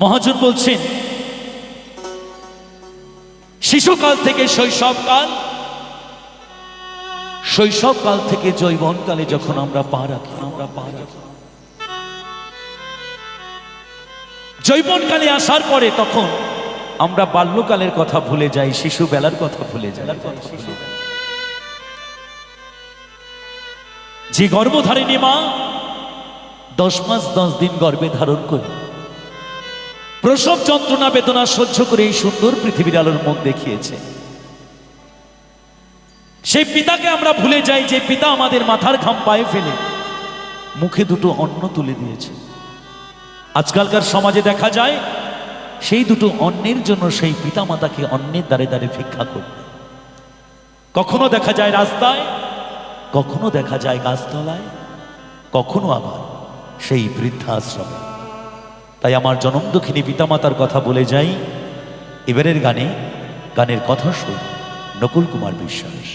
মহাজন বলছেন, শিশুকাল থেকে শৈশবকাল শৈশবকাল থেকে যৌবনকালে যখন আমরা পা রাখি, আমরা পা রাখি। যৌবনকালে আসার পরে তখন আমরা বাল্যকালের কথা ভুলে যাই শিশু বেলার কথা ভুলে যাই। যে গর্ভধারিণী মা, দশ মাস দশ দিন গর্ভে ধারণ করে প্রসব যন্ত্রণা, বেদনা সহ্য করে এই সুন্দর পৃথিবীর আলোর মুখ দেখিয়েছে। সেই পিতাকে আমরা ভুলে যাই, যে পিতা আমাদের মাথার ঘাম পায়ে ফেলে, মুখে দুটো অন্ন তুলে দিয়েছে। আজকালকার সমাজে দেখা যায়, সেই দুটো অন্নের জন্য সেই পিতা মাতাকে অন্যের দ্বারে দ্বারে ভিক্ষা করবে। কখনো দেখা যায় রাস্তায়, কখনো দেখা যায় গাছতলায়, কখনো আবার সেই বৃদ্ধাশ্রমে। তাই আমার জনম দুঃখিনী পিতামাতার কথা বলে যাই। এবারের গানে, গানের কথা শুন, নকুল কুমার বিশ্বাস।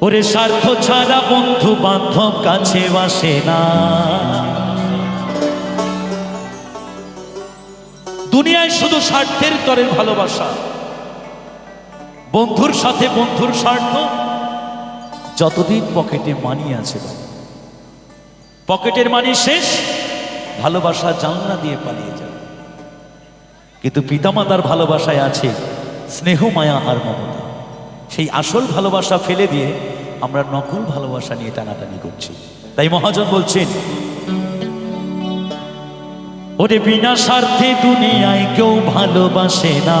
ওরে স্বার্থ ছাড়া বন্ধু বান্ধব কাছে বাসে না। দুনিয়ায় শুধু স্বার্থের তরের ভালোবাসা। বন্ধুর সাথে বন্ধুর স্বার্থ যতদিন পকেটে মানি আছে। পকেটের মানি শেষ, ভালোবাসা জানলা দিয়ে পালিয়ে যাবে। কিন্তু পিতামাতার ভালোবাসায় আছে স্নেহ, মায়া আর মমতা। সেই আসল ভালোবাসা ফেলে দিয়ে আমরা নকল ভালোবাসা নিয়ে টানাটানি করছি। তাই মহাজন বলছেন, ওরে বিনা স্বার্থে দুনিয়ায় কেউ ভালোবাসে না।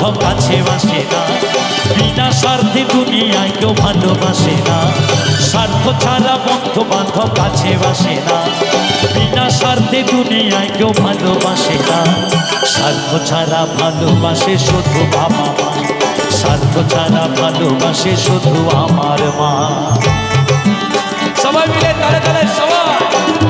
বান্ধব কাছে বাসে না। বিনা স্বার্থে দুনিয়ায় কেউ ভালোবাসে না। স্বার্থ ছাড়া বন্ধু বান্ধব কাছে বাসে না। বিনা স্বার্থে দুনিয়ায় কেউ ভালোবাসে না। স্বার্থ ছাড়া ভালোবাসে শুধু বাবা মা। স্বার্থ ছাড়া ভালোবাসে শুধু আমার মা। সবাই মিলে তালে সবাই সবাই।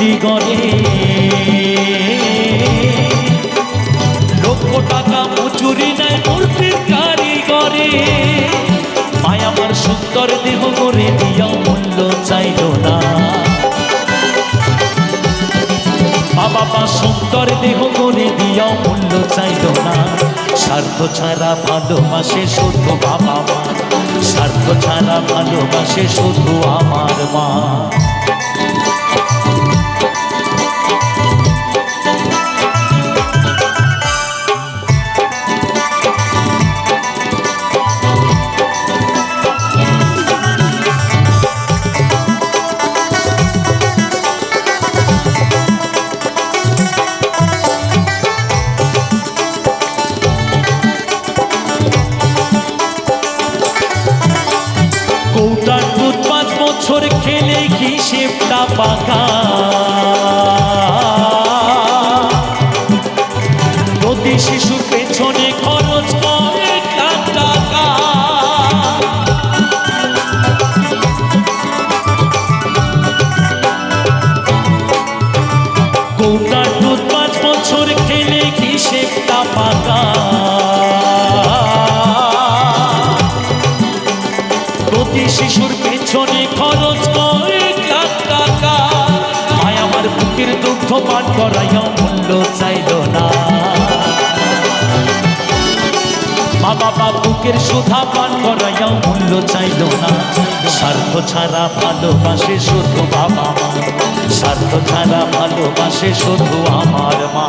গড়ে। লক্ষ টাকা মজুরি নাই মূর্তির কারিগরে। মায় আমার সুন্দর দেহ করে দিয়া মূল্য চাইল না। বাবা সুন্দর দেহ করে দিয়া মূল্য চাইল না। স্বার্থ ছাড়া ভালোবাসে শুধু বাবা মা। স্বার্থ ছাড়া ভালোবাসে শুধু আমার মা। প্রতি শিশুর পেছনে খরচ করে টাকা ভাই আমার বুকের দুগ্ধ পান করাইয়া মূল্য চাইল মা বাবা বুকের সুধা পান করাইয়াও মূল্য চাইল না। স্বার্থ ছাড়া ভালোবাসে শুধু বাবা মা। স্বার্থ ছাড়া ভালোবাসে শুধু আমার মা।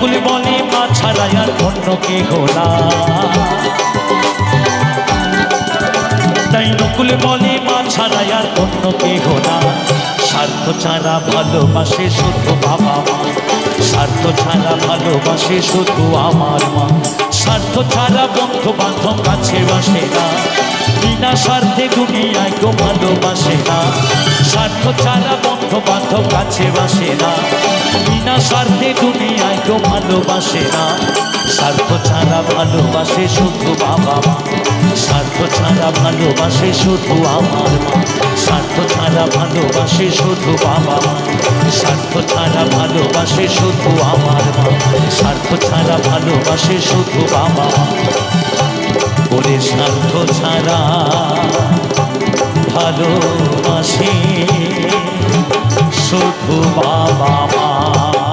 মুকুল বলে মা ছাড়াই আর অন্য কে গোলা তাই নকুল বলে মা ছাড়াই আর অন্য কে গোলা স্বার্থ ছাড়া ভালোবাসে শুধু বাবা মা। স্বার্থ ছাড়া ভালোবাসে শুধু আমার মা। স্বার্থ ছাড়া বন্ধু বান্ধব কাছে বাসে না। বিনা স্বার্থে দুনিয়ায় কেউ ভালোবাসে না। স্বার্থ ছাড়া বন্ধু বান্ধব কাছে বাসে না। বিনা স্বার্থে দুনিয়ায় কেউ ভালোবাসে না। স্বার্থ ছাড়া ভালোবাসে শুধু বাবা মা। স্বার্থ ছাড়া ভালোবাসে শুধু আমার মা। স্বার্থ ছাড়া ভালোবাসে শুধু বাবা মা। স্বার্থ ছাড়া ভালোবাসে শুধু আমার মা। স্বার্থ ছাড়া ভালোবাসে শুধু বাবা মা। স্বার্থ ছাড়া ভালোবাসে। শুধু বাবা মা